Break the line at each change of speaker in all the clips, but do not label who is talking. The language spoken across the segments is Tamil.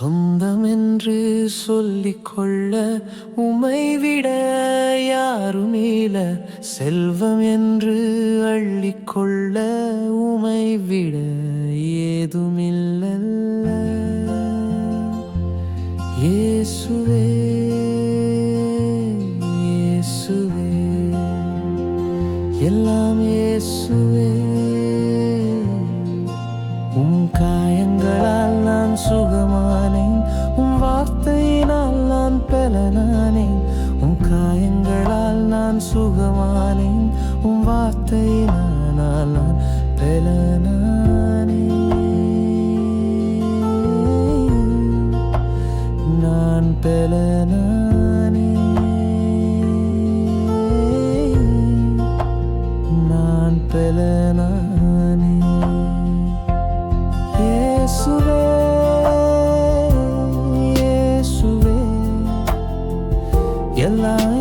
சொந்தம் என்று சொல்லிக்கொள்ள உமை விட யாரும் யாருமேல செல்வம் என்று அள்ளிக்கொள்ள உமை விட ஏதுமில்லல்ல. இயேசுவே இயேசுவே எல்லாம் இயேசுவே. காயங்களால் நான் சுகமானேன். உன் வார்த்தையினால் நான் பலனானேன். உன் காயங்களால் நான் சுகமானேன். உன் வார்த்தையினால் நான் பலனானேன். எல்லாம்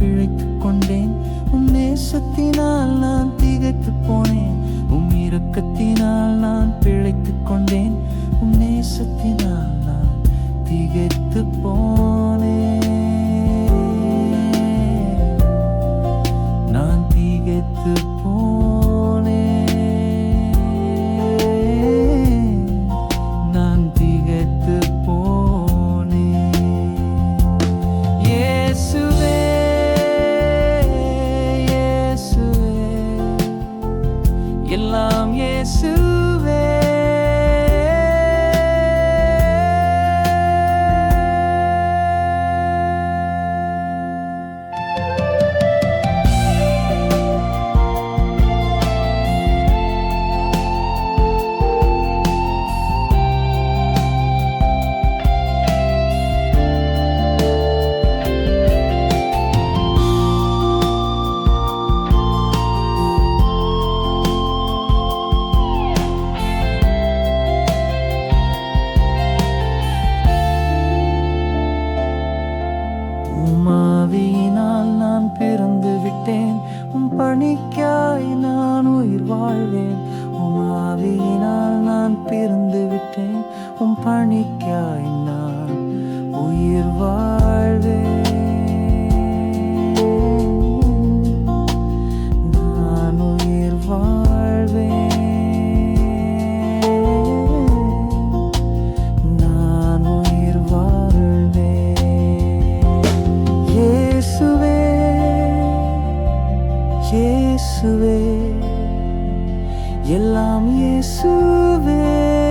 நான் பிழைத்துக் கொண்டேன் உன் நேசத்தினால் நான் திகைத்து போனேன் உன் இரக்கத்தினால் நான் பிழைத்துக் கொண்டேன் உன் நேசத்தினால் நான் திகைத்து உமாவியினால் நான் பிறந்து விட்டேன். உம் பணிக்காய் நான் உயிர் வாழ்வேன். உமாவியினால் நான் பிறந்து விட்டேன். உம் பணிக்காய் நான் உயிர் வாழ் இயேசுவே. எல்லாம் இயேசுவே.